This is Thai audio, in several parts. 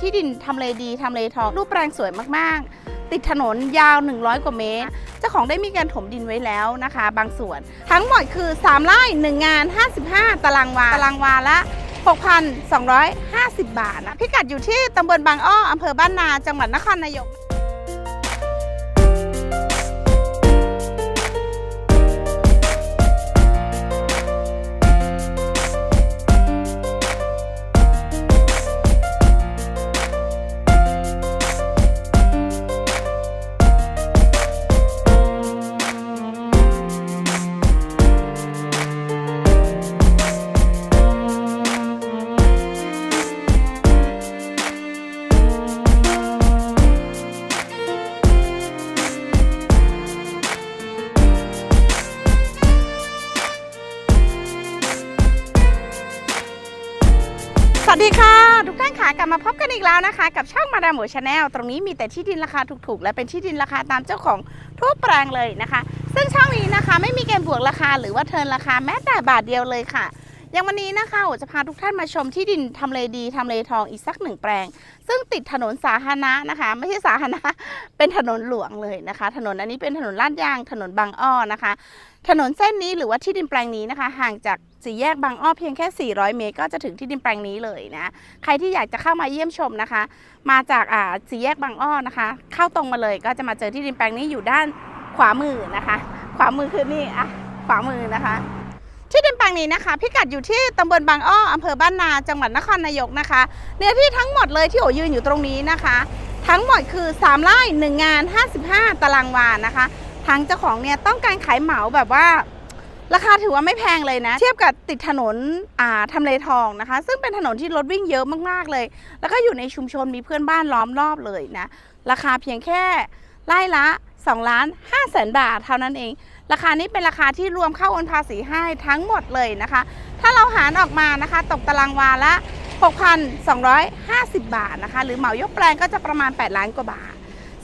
ที่ดินทำเลดีทำเลทองรูปแปลงสวยมากๆ ติดถนนยาว 100 กว่าเมตร เจ้าของได้มีการถมดินไว้แล้วนะคะ บางส่วน ทั้งหมดคือ3ไร่1 งาน 55 ตารางวาตารางวาละ 6,250 บาทนะพิกัดอยู่ที่ตำบลบางอ้ออำเภอบ้านนา จังหวัดนครนายก อีกแล้วนะคะ กับช่องมาดามหมูชาแนลตรงนี้มีแต่ที่ดินราคาถูกๆ และเป็นที่ดินราคาตามเจ้าของทุกแปลงเลยนะคะ ซึ่งช่องนี้นะคะไม่มีเกณฑ์บวกราคาหรือว่าเทินราคาแม้แต่บาทเดียวเลยค่ะ อย่างวันนี้นะคะโอจะพาทุกท่านมาชมที่ดินทำเลดีทำเลทองอีกสักหนึ่งแปลง ซึ่งติดถนนสาธารณะนะคะ ไม่ใช่สาธารณะเป็นถนนหลวงเลยนะคะ ถนนอันนี้เป็นถนนลาดยาง ถนนบางอ้อนะคะ ถนนเส้นนี้หรือว่าที่ดินแปลงนี้นะคะ ห่างจาก สี่แยกบางอ้อเพียงแค่ 400 เมตร ก็จะถึงที่ดินแปลงนี้เลยนะ ใครที่อยากจะเข้ามาเยี่ยมชมนะคะ มาจากอ่าสี่แยกบางอ้อนะคะ เข้าตรงมาเลยก็จะมาเจอที่ดินแปลงนี้อยู่ด้านขวามือนะคะ ขวามือคือนี่อะขวามือนะคะ ที่ดินแปลงนี้นะคะ พิกัดอยู่ที่ตำบลบางอ้ออำเภอบ้านนาจังหวัดนครนายกนะคะ เนื้อที่ทั้งหมดเลยที่โอยืนอยู่ตรงนี้นะคะ ทั้งหมดคือ3ไร่1งาน 55 ตารางวานะคะทางเจ้าของเนี่ยต้องการขายเหมาแบบว่า ราคาถือว่าไม่แพงเลยนะ เทียบกับติดถนนอ่าทำเลทองนะคะ ซึ่งเป็นถนนที่รถวิ่งเยอะมากๆเลย แล้วก็อยู่ในชุมชนมีเพื่อนบ้านล้อมรอบเลยนะ ราคาเพียงแค่ไร่ละ2ล้าน5แสนบาทเท่านั้นเอง ราคานี้เป็นราคาที่รวมเข้าโอนภาษีให้ทั้งหมดเลยนะคะ ถ้าเราหารออกมานะคะ ตกตารางวาละ 6,250 บาทนะคะ หรือเหมายกแปลงก็จะประมาณ 8 ล้านกว่าบาท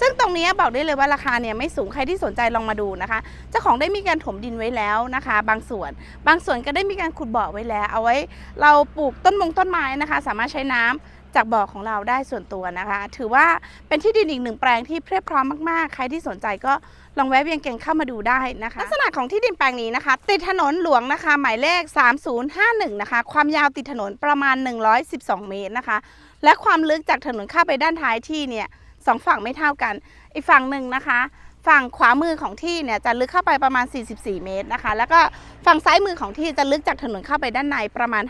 ซึ่งตรงนี้บอกได้เลยว่าราคาเนี่ยไม่สูงใครที่สนใจลองมาดูนะคะ เจ้าของได้มีการถมดินไว้แล้วนะคะ บางส่วน บางส่วนก็ได้มีการขุดบ่อไว้แล้ว เอาไว้ เราปลูกต้นมงต้นไม้นะคะ สามารถใช้น้ำจากบ่อของเราได้ส่วนตัวนะคะ ถือว่าเป็นที่ดินอีกหนึ่งแปลงที่เพียบพร้อมมากๆ ใครที่สนใจก็ลองแวะเวียนเก่งเข้ามาดูได้นะคะ ลักษณะของที่ดินแปลงนี้นะคะ ติดถนนหลวงนะคะ หมายเลข 3051 นะคะ ความยาวติดถนนประมาณ 112 เมตรนะคะ และความลึกจากถนนเข้าไปด้านท้ายที่เนี่ย สองฝั่งไม่เท่ากัน อีกฝั่งหนึ่งนะคะ ฝั่งขวามือของที่เนี่ยจะลึกเข้าไปประมาณ 44 เมตรนะคะ แล้วก็ฝั่งซ้ายมือของที่จะลึกจากถนนเข้าไปด้านในประมาณ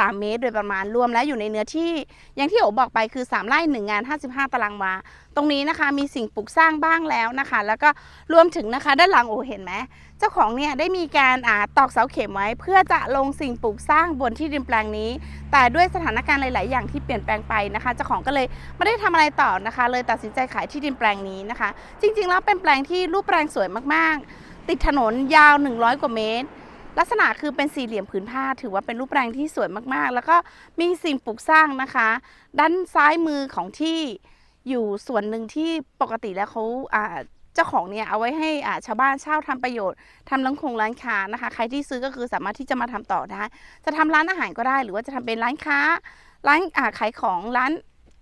3 เมตร โดยประมาณรวมแล้วอยู่ในเนื้อที่อย่างที่โอบอกไปคือ 3 ไร่1งาน 55 ตารางวา ตรงนี้นะคะมีสิ่งปลูกสร้างบ้างแล้วนะคะ แล้วก็รวมถึงนะคะด้านหลังโอเห็นไหมเจ้าของเนี่ยได้มีการอ่าตอกเสาเข็มไว้ เพื่อจะลงสิ่งปลูกสร้างบนที่ดินแปลงนี้ แต่ด้วยสถานการณ์หลาย ๆ อย่างที่เปลี่ยนแปลงไปนะคะเจ้าของก็เลยไม่ได้ทำอะไรต่อนะคะ เลยตัดสินใจขายที่ดินแปลงนี้นะคะ จริง ๆ แล้วเป็นแปลงที่รูปแปลงสวยมาก ๆ ติดถนนยาว 100 กว่าเมตร ลักษณะคือเป็นสี่เหลี่ยมผืนผ้า ถือว่าเป็นรูปแปลงที่สวยมากๆ แล้วก็มีสิ่งปลูกสร้างนะคะ ด้านซ้ายมือของที่อยู่ส่วนหนึ่งที่ปกติแล้วเขาอ่าเจ้าของเนี่ยเอาไว้ให้ชาวบ้านเช่าทำประโยชน์ทำร้านคงร้านค้านะคะ ใครที่ซื้อก็คือสามารถที่จะมาทำต่อได้ จะทำร้านอาหารก็ได้ หรือว่าจะทำเป็นร้านค้า ร้านขายของร้าน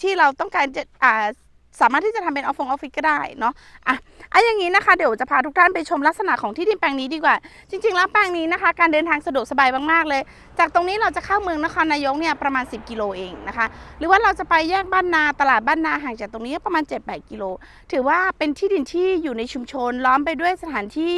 ที่เราต้องการจะ สามารถที่จะทำเป็นออฟฟงออฟฟิศก็ได้เนาะอะอะอย่างนี้นะคะ เดี๋ยวจะพาทุกท่านไปชมลักษณะของที่ดินแปลงนี้ดีกว่า จริง ๆ แล้วแปลงนี้นะคะ การเดินทางสะดวกสบายมากๆเลย จากตรงนี้เราจะเข้าเมืองนครนายกเนี่ยประมาณ 10 กิโลเองนะคะ หรือว่าเราจะไปแยกบ้านนาตลาดบ้านนาห่างจากตรงนี้ประมาณ 7-8 กิโล ถือว่าเป็นที่ดินที่อยู่ในชุมชน ล้อมไปด้วยสถานที่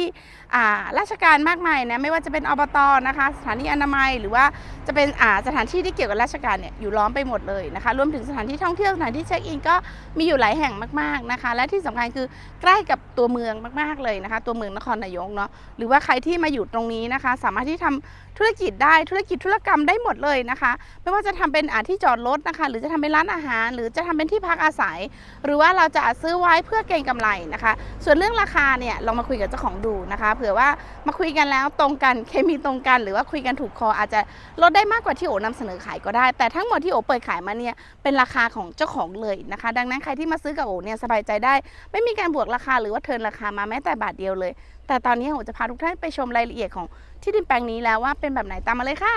อ่าราชการมากมายนะไม่ว่าจะเป็นอบตนะคะ สถานีอนามัยหรือว่าจะเป็นอ่าสถานที่ที่เกี่ยวกับราชการเนี่ยอยู่ล้อมไปหมดเลยนะคะ รวมถึงสถานที่ท่องเที่ยวสถานที่เช็คอินก็มีอยู่หลายแห่งมากๆนะคะ และที่สำคัญคือใกล้กับตัวเมืองมากๆเลยนะคะ ตัวเมืองนครนายกเนาะหรือว่าใครที่มาอยู่ตรงนี้นะคะ สามารถที่ทำธุรกิจได้ธุรกิจธุรกรรมได้หมดเลยนะคะ ไม่ว่าจะทำเป็นอาที่จอดรถนะคะ หรือจะทำเป็นร้านอาหาร หรือจะทำเป็นที่พักอาศัย หรือว่าเราจะซื้อไว้เพื่อเก็งกำไรนะคะ ส่วนเรื่องราคาเนี่ยเรามาคุยกับเจ้าของดูนะคะ เผื่อว่ามาคุยกันแล้วตรงกันเคมีตรงกัน หรือว่าคุยกันถูกคออาจจะลดได้มากกว่าที่โอนำเสนอขายก็ได้ แต่ทั้งหมดที่โอเปิดขายมาเนี่ยเป็นราคาของเจ้าของเลยนะคะ ดังนั้นใครที่มาซื้อกับโอเนี่ยสบายใจได้ ไม่มีการบวกราคาหรือว่าเทินราคามาแม้แต่บาทเดียวเลย แต่ตอนนี้โอจะพาทุกท่านไปชมรายละเอียดของที่ดินแปลงนี้แล้วว่าเป็นแบบไหนตามมาเลยค่ะ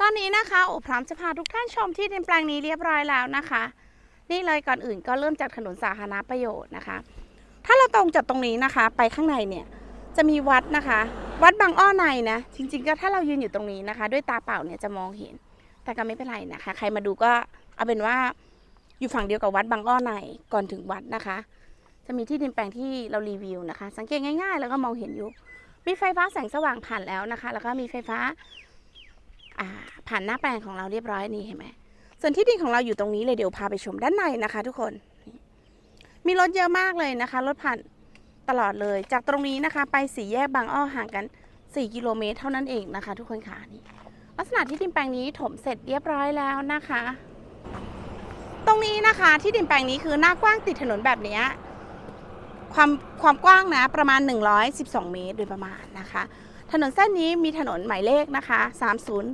ตอนนี้นะคะโอพร้อมจะพาทุกท่านชมที่ดินแปลงนี้เรียบร้อยแล้วนะคะ นี่เลยก่อนอื่นก็เริ่มจากถนนสาธารณประโยชน์นะคะ ถ้าเราตรงจากตรงนี้นะคะ ไปข้างในเนี่ยจะมีวัดนะคะ วัดบางอ้อในนะจริง ๆ ก็ถ้าเรายืนอยู่ตรงนี้นะคะ ด้วยตาเปล่าเนี่ยจะมองเห็น แต่ก็ไม่เป็นไรนะคะ ใครมาดูก็เอาเป็นว่า อยู่ฝั่งเดียวกับวัดบางอ้อในก่อนถึงวัดนะคะ จะมีที่ดินแปลงที่เรารีวิวนะคะ สังเกตง่ายๆ แล้วก็มองเห็นอยู่ มีไฟฟ้าแสงสว่างผ่านแล้วนะคะ แล้วก็มีไฟฟ้าผ่านหน้าแปลงของเราเรียบร้อยนี่เห็นไหมส่วนที่ดินของเราอยู่ตรงนี้เลยเดี๋ยวพาไปชมด้านในนะคะ ทุกคน มีรถเยอะมากเลยนะคะรถผ่านตลอดเลย จากตรงนี้นะคะ ไปสี่แยกบางอ้อห่างกัน 4 กิโลเมตรเท่านั้นเองนะคะ ทุกคนค่ะนี่ลักษณะที่ดินแปลงนี้ถมเสร็จเรียบร้อยแล้วนะคะ ตรงนี้นะคะที่ดินแปลงนี้คือหน้ากว้างติดถนนแบบนี้ความความกว้างนะประมาณ 112 เมตรโดยประมาณนะคะ ถนนเส้นนี้มีถนนหมายเลขนะคะ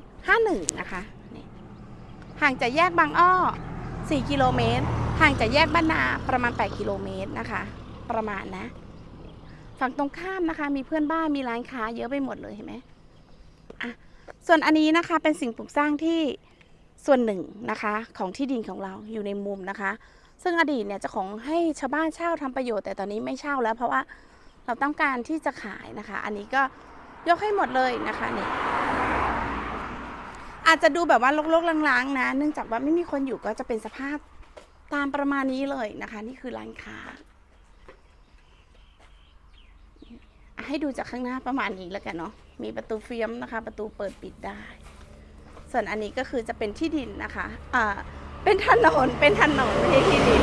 3051 นะคะนี่ห่างจากแยกบางอ้อ 4 กิโลเมตร ห่างจากแยกบ้านนาประมาณ 8 กิโลเมตรนะคะ ประมาณนะ ฝั่งตรงข้ามนะคะ มีเพื่อนบ้านมีร้านค้าเยอะไปหมดเลยเห็นไหมอะส่วนอันนี้นะคะเป็นสิ่งปลูกสร้างที่ ส่วนหนึ่งนะคะของที่ดินของเราอยู่ในมุมนะคะ ซึ่งอดีตเนี่ยจะของให้ชาวบ้านเช่าทำประโยชน์แต่ตอนนี้ไม่เช่าแล้ว เพราะว่าเราต้องการที่จะขายนะคะ อันนี้ก็ยกให้หมดเลยนะคะนี่อาจจะดูแบบว่าลกๆล้างๆนะ เนื่องจากว่าไม่มีคนอยู่ก็จะเป็นสภาพตามประมาณนี้เลยนะคะ นี่คือร้านค้า ให้ดูจากข้างหน้าประมาณนี้แล้วกันเนาะมีประตูเฟียมนะคะ ประตูเปิดปิดได้ ส่วนอันนี้ก็คือจะเป็นที่ดินนะคะอ่าเป็นถนน เป็นถนนไม่ใช่ที่ดิน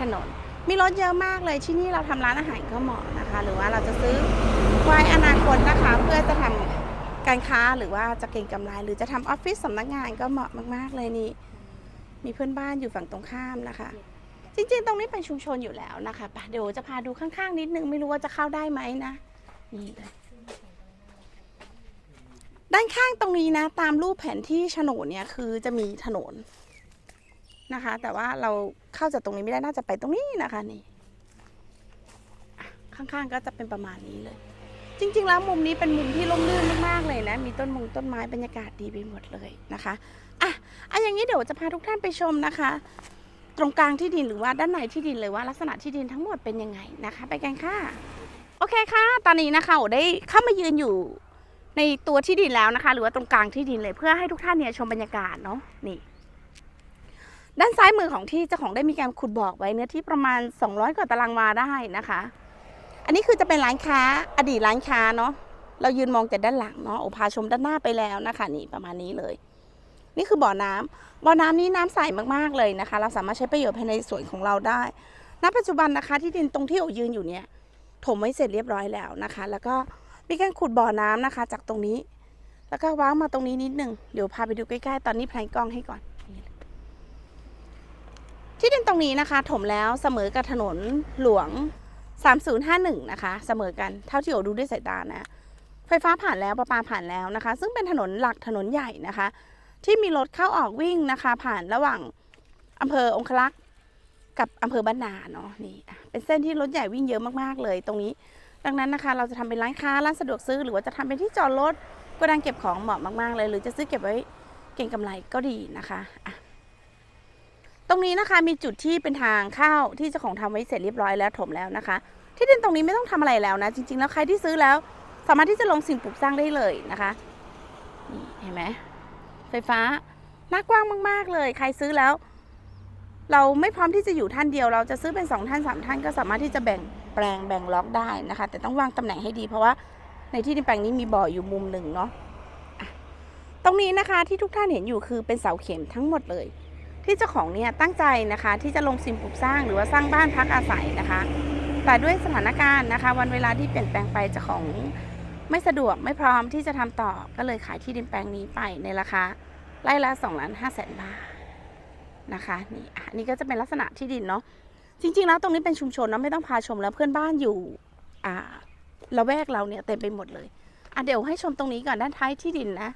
ถนน มีรถเยอะมากเลยที่นี่เราทำร้านอาหารก็เหมาะนะคะ หรือว่าเราจะซื้อไว้อนาคตนะคะ เพื่อจะทำการค้าหรือว่าจะเก็งกำไร หรือจะทำออฟฟิศสำนักงานก็เหมาะมากๆเลยนี่ มีเพื่อนบ้านอยู่ฝั่งตรงข้ามนะคะ จริงๆ ตรงนี้เป็นชุมชนอยู่แล้วนะคะเดี๋ยวจะพาดูข้างๆ นิดนึงไม่รู้ว่าจะเข้าได้ไหมนะ นี่เลย ด้านข้างตรงนี้นะ ตามรูปแผนที่โฉนดเนี่ยคือจะมีถนนนะคะ แต่ว่าเราเข้าจากตรงนี้ไม่ได้น่าจะไปตรงนี้นะคะนี่ข้างๆก็จะเป็นประมาณนี้เลย จริง ๆ แล้วมุมนี้เป็นมุมที่ร่มรื่นมากๆเลยนะ มีต้นมงต้นไม้บรรยากาศดีไปหมดเลยนะคะอะอะอย่างนี้เดี๋ยวจะพาทุกท่านไปชมนะคะ ตรงกลางที่ดินหรือว่าด้านในที่ดินเลยว่าลักษณะที่ดินทั้งหมดเป็นยังไงนะคะ ไปกันค่ะโอเคค่ะ ตอนนี้นะคะโอได้เข้ามายืนอยู่ ในตัวที่ดินแล้วนะคะ หรือว่าตรงกลางที่ดินเลย เพื่อให้ทุกท่านเนี่ยชมบรรยากาศเนาะนี่ ด้านซ้ายมือของที่เจ้าของได้มีการขุดบอกไว้เนื้อที่ประมาณ 200 กว่าตารางวาได้นะคะ อันนี้คือจะเป็นร้านค้าอดีตร้านค้าเนาะเรายืนมองแต่ด้านหลังเนาะโอพาชมด้านหน้าไปแล้วนะคะ นี่ประมาณนี้เลย นี่คือบ่อน้ำบ่อน้ำนี้น้ำใสมากๆเลยนะคะ เราสามารถใช้ประโยชน์ภายในสวนของเราได้ณปัจจุบันนะคะ ที่ดินตรงที่โอยืนอยู่เนี่ยถมไว้เสร็จเรียบร้อยแล้วนะคะ แล้วก็ มีการขุดบ่อน้ำนะคะ จากตรงนี้ แล้วก็ว้างมาตรงนี้นิดหนึ่งเดี๋ยวพาไปดูใกล้ๆ ตอนนี้แพลนกล้องให้ก่อน ที่ดินตรงนี้นะคะ ถมแล้วเสมอกับถนนหลวง 3051 นะคะ เสมอกันเท่าที่โอดูด้วยสายตานะไฟฟ้าผ่านแล้วประปาผ่านแล้วนะคะ ซึ่งเป็นถนนหลักถนนใหญ่นะคะ ที่มีรถเข้าออกวิ่งนะคะ ผ่านระหว่างอำเภอองคลักษ์กับอำเภอบ้านนาเนาะนี่เป็นเส้นที่รถใหญ่วิ่งเยอะมากๆเลย ตรงนี้ ดังนั้นนะคะ เราจะทำเป็นร้านค้าร้านสะดวกซื้อ หรือว่าจะทำเป็นที่จอดรถโกดังเก็บของเหมาะมากๆเลย หรือจะซื้อเก็บไว้เก็งกำไรก็ดีนะคะอะตรงนี้นะคะมีจุดที่เป็นทางเข้าที่เจ้าของทำไว้เสร็จเรียบร้อยแล้วถมแล้วนะคะ ที่ดินตรงนี้ไม่ต้องทำอะไรแล้วนะ จริง ๆ แล้วใครที่ซื้อแล้ว สามารถที่จะลงสิ่งปลูกสร้างได้เลยนะคะนี่เห็นไหมไฟฟ้าหน้ากว้างมาก ๆ เลย ใครซื้อแล้ว เราไม่พร้อมที่จะอยู่ท่านเดียว เราจะซื้อเป็นสองท่านสามท่านก็สามารถที่จะแบ่ง แปลงแบ่งล็อกได้นะคะ แต่ต้องวางตำแหน่งให้ดี เพราะว่าในที่ดินแปลงนี้มีบ่ออยู่มุมหนึ่งเนาะะตรงนี้นะคะที่ทุกท่านเห็นอยู่คือเป็นเสาเข็มทั้งหมดเลย ที่เจ้าของเนี่ยตั้งใจนะคะที่จะลงสิ่งปลูกสร้างหรือว่าสร้างบ้านพักอาศัยนะคะ แต่ด้วยสถานการณ์นะคะ วันเวลาที่เปลี่ยนแปลงไปเจ้าของไม่สะดวกไม่พร้อมที่จะทำต่อก็เลยขายที่ดินแปลงนี้ไปในราคาไร่ละ2ล้าน5แสนบาทนะคะนี่อันนี่ก็จะเป็นลักษณะที่ดินเนาะ จริง ๆ แล้วตรงนี้เป็นชุมชนนะไม่ต้องพาชมแล้วเพื่อนบ้านอยู่อ่าละแวกเราเนี่ยเต็มไปหมดเลยอะเดี๋ยวให้ชมตรงนี้ก่อนด้านท้ายที่ดินนะ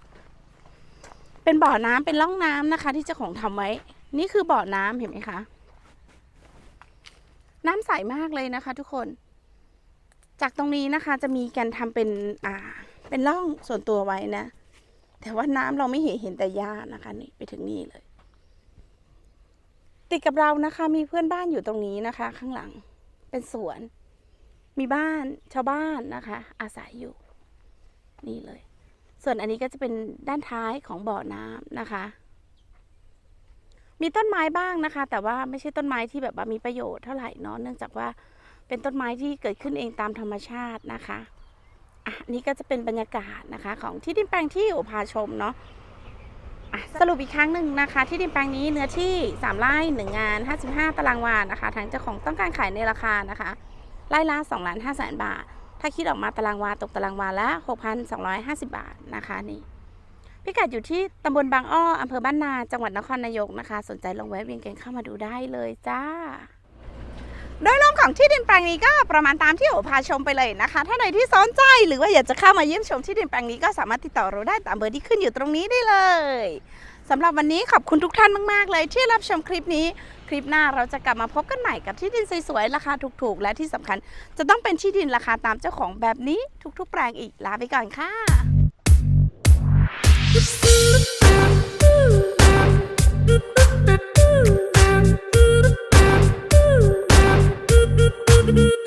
เป็นบ่อน้ำเป็นร่องน้ำนะคะ ที่เจ้าของทำไว้ นี่คือบ่อน้ำเห็นไหมคะ น้ำใสมากเลยนะคะ ทุกคน จากตรงนี้นะคะ จะมีการทำเป็นอ่า เป็นร่องส่วนตัวไว้นะ แต่ว่าน้ำเราไม่เห็นเห็นแต่หญ้านะคะ นี่ไปถึงนี่เลย ติดกับเรานะคะ มีเพื่อนบ้านอยู่ตรงนี้นะคะ ข้างหลังเป็นสวน มีบ้านชาวบ้านนะคะ อาศัยอยู่ นี่เลย ส่วนอันนี้ก็จะเป็นด้านท้ายของบ่อน้ำนะคะ มีต้นไม้บ้างนะคะ แต่ว่าไม่ใช่ต้นไม้ที่แบบว่ามีประโยชน์เท่าไหร่เนาะเนื่องจากว่าเป็นต้นไม้ที่เกิดขึ้นเองตามธรรมชาตินะคะอะนี่ก็จะเป็นบรรยากาศนะคะ ของที่ดินแปลงที่อุพาชมเนาะอะ สรุปอีกครั้งหนึ่งนะคะ ที่ดินแปลงนี้เนื้อที่ 3 ไร่1งาน 55 ตารางวานะคะทางเจ้าของต้องการขายในราคานะคะไร่ละ2ล้าน5แสนบาท ถ้าคิดออกมาตารางวาตกตารางวาละ 6,250 บาทนะคะนี่พิกัดอยู่ที่ตำบลบางอ้ออำเภอบ้านนา จังหวัดนครนายกนะคะ สนใจลองแวะเวียนกันเข้ามาดูได้เลยจ้า โดยรวมของที่ดินแปลงนี้ก็ประมาณตามที่โอพาชมไปเลยนะคะ ถ้าใดที่สนใจหรือว่าอยากจะเข้ามาเยี่ยมชมที่ดินแปลงนี้ก็สามารถติดต่อเราได้ตามเบอร์ที่ขึ้นอยู่ตรงนี้ได้เลยสำหรับวันนี้ขอบคุณทุกท่านมาก ๆ เลยที่รับชมคลิปนี้ คลิปหน้าเราจะกลับมาพบกันใหม่กับที่ดินสวยๆราคาถูกๆ และที่สำคัญ จะต้องเป็นที่ดินราคาตามเจ้าของแบบนี้ทุก ๆ แปลงอีกลาไปก่อนค่ะ Mm-hmm.